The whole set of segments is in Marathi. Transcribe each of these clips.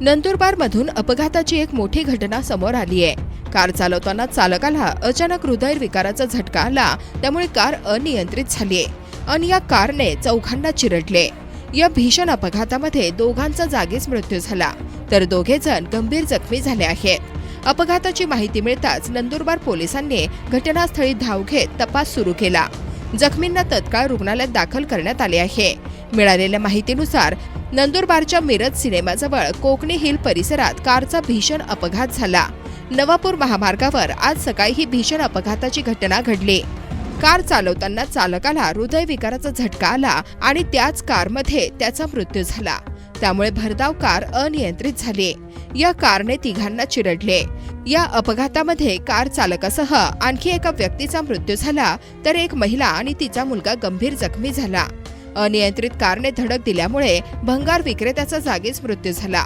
नंदुरबारमधून अपघाताची एक मोठी घटना समोर आली आहे. कार चालवताना चालकाला अचानक हृदयविकाराचा झटका आला. त्यामुळे कार अनियंत्रित झाली आणि या कारने चौघांना चिरडले. या भीषण अपघातामध्ये दोघांचा जागीच मृत्यू झाला. तर दोघे जण गंभीर जखमी झाले आहेत. अपघाताची माहिती मिळताच नंदुरबार पोलिसांनी घटनास्थळी धाव घेत तपास सुरू केला. जखमींना तत्काळ रुग्णालयात दाखल करण्यात आले आहे. मिळालेल्या माहितीनुसार नंदुरबारच्या मिरज सिनेमाजवळ कोकणी हिल परिसरात कारचा भीषण अपघात झाला. नवापूर महामार्गावर आज सकाळी ही भीषण अपघाताची घटना घडली. कार चालवताना चालकाला हृदयविकाराचा झटका आला आणि त्याच कारमध्ये त्याचा मृत्यू झाला. त्यामुळे भरधाव कार अनियंत्रित झाली. या कारने तिघांना चिरडले. या अपघातामध्ये कार चालकासह आणखी एका व्यक्तीचा मृत्यू झाला तर एक महिला आणि तिचा मुलगा गंभीर जखमी झाला. अनियंत्रित कारने धडक दिल्यामुळे भंगार विक्रेत्याचा जागीच मृत्यू झाला.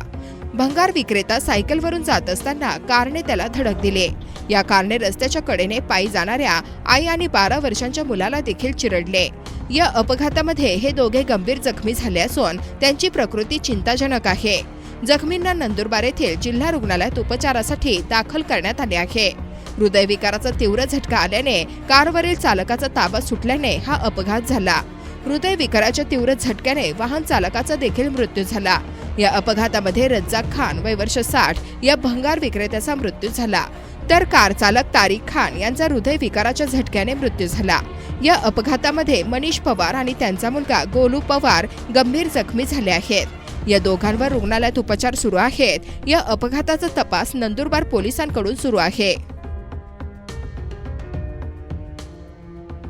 भंगार विक्रेता सायकलवरून जात असताना कारने त्याला धडक दिले. या कारने रस्त्याच्या कडेने पायी जाणाऱ्या आई आणि बारा वर्षांच्या मुलाला देखील चिरडले. या अपघातामध्ये हे दोघे गंभीर जखमी झाले असून त्यांची प्रकृती चिंताजनक आहे. जखमींना नंदुरबार येथील जिल्हा रुग्णालयात उपचारासाठी दाखल करण्यात आले आहे. हृदयविकाराचा तीव्र झटका आल्याने कारवरील चालकाचा ताबा सुटल्याने हा अपघात झाला. हृदयविकाराच्या तीव्र झटक्याने वाहन चालकाचा देखील मृत्यू झाला. या अपघातामध्ये रज्जाक खान वय वर्ष साठ या भंगार विक्रेत्याचा मृत्यू झाला. तर कार चालक तारिक खान यांचा हृदयविकाराच्या झटक्याने मृत्यू झाला. या अपघातामध्ये मनीष पवार आणि त्यांचा मुलगा गोलू पवार गंभीर जखमी झाले आहेत. या दोघांवर रुग्णालयात उपचार सुरू आहेत. या अपघाताचा तपास नंदुरबार पोलिसांकडून सुरू आहे.